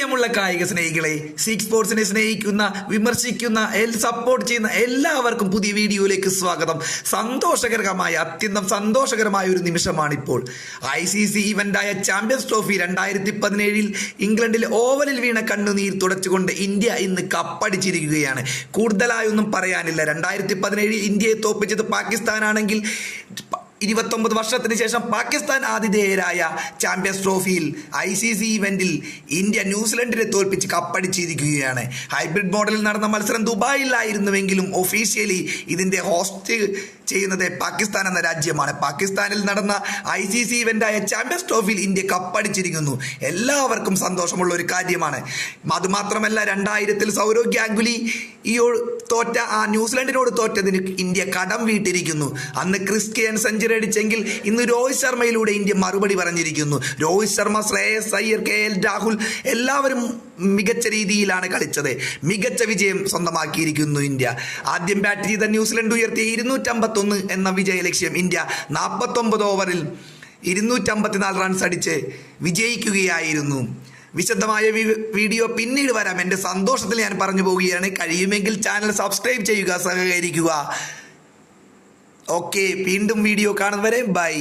പ്രിയമുള്ള കായിക സ്നേഹികളെ സിക്സ് സ്പോർട്സിനെ സ്നേഹിക്കുന്ന വിമർശിക്കുന്ന സപ്പോർട്ട് ചെയ്യുന്ന എല്ലാവർക്കും പുതിയ വീഡിയോയിലേക്ക് സ്വാഗതം. സന്തോഷകരമായ അത്യന്തം സന്തോഷകരമായ ഒരു നിമിഷമാണിപ്പോൾ. ഐ സി സി ഇവന്റായ ചാമ്പ്യൻസ് ട്രോഫി രണ്ടായിരത്തി പതിനേഴിൽ ഇംഗ്ലണ്ടിൽ ഓവലിൽ വീണ കണ്ണുനീർ തുടച്ചുകൊണ്ട് ഇന്ത്യ ഇന്ന് കപ്പടിച്ചിരിക്കുകയാണ്. കൂടുതലായൊന്നും പറയാനില്ല. രണ്ടായിരത്തി പതിനേഴിൽ ഇന്ത്യയെ തോപ്പിച്ചത് പാകിസ്ഥാനാണെങ്കിൽ ഇരുപത്തൊമ്പത് വർഷത്തിന് ശേഷം പാകിസ്ഥാൻ ആതിഥേയരായ ചാമ്പ്യൻസ് ട്രോഫിയിൽ ഐ സി സി ഇവന്റിൽ ഇന്ത്യ ന്യൂസിലൻഡിനെ തോൽപ്പിച്ച് കപ്പടിച്ചിരിക്കുകയാണ്. ഹൈബ്രിഡ് മോഡലിൽ നടന്ന മത്സരം ദുബായിലായിരുന്നുവെങ്കിലും ഒഫീഷ്യലി ഇതിന്റെ ഹോസ്റ്റ് ചെയ്യുന്നത് പാകിസ്ഥാൻ എന്ന രാജ്യമാണ്. പാകിസ്ഥാനിൽ നടന്ന ഐ സി സി ഇവന്റായ ചാമ്പ്യൻസ് ട്രോഫിയിൽ ഇന്ത്യ കപ്പടിച്ചിരിക്കുന്നു. എല്ലാവർക്കും സന്തോഷമുള്ള ഒരു കാര്യമാണ്. അതുമാത്രമല്ല രണ്ടായിരത്തിൽ സൗരവ് ഗാംഗുലി ഈ തോറ്റ ആ ന്യൂസിലൻഡിനോട് തോറ്റതിന് ഇന്ത്യ കടം വീട്ടിരിക്കുന്നു. അന്ന് ക്രിസ് കെയൻ സെഞ്ചുറി അടിച്ചെങ്കിൽ ഇന്ന് രോഹിത് ശർമ്മയിലൂടെ ഇന്ത്യ മറുപടി പറഞ്ഞിരിക്കുന്നു. രോഹിത് ശർമ്മ ശ്രേയസ് അയ്യർ കെ എൽ രാഹുൽ എല്ലാവരും മികച്ച രീതിയിലാണ് കളിച്ചത്. മികച്ച വിജയം സ്വന്തമാക്കിയിരിക്കുന്നു ഇന്ത്യ. ആദ്യം ബാറ്റ് ചെയ്ത ന്യൂസിലൻഡ് ഉയർത്തിയ ഇരുന്നൂറ്റമ്പത്തൊന്ന് എന്ന വിജയ ലക്ഷ്യം ഇന്ത്യ നാൽപ്പത്തൊമ്പത് ഓവറിൽ ഇരുന്നൂറ്റമ്പത്തിനാല് റൺസ് അടിച്ച് വിജയിക്കുകയായിരുന്നു. വിശദമായ വീഡിയോ പിന്നീട് വരാം. എന്റെ സന്തോഷത്തിൽ ഞാൻ പറഞ്ഞു പോവുകയാണ്. കഴിയുമെങ്കിൽ ചാനൽ സബ്സ്ക്രൈബ് ചെയ്യുക സഹകരിക്കുക. ഓക്കെ വീണ്ടും വീഡിയോ കാണുന്നവരെ ബൈ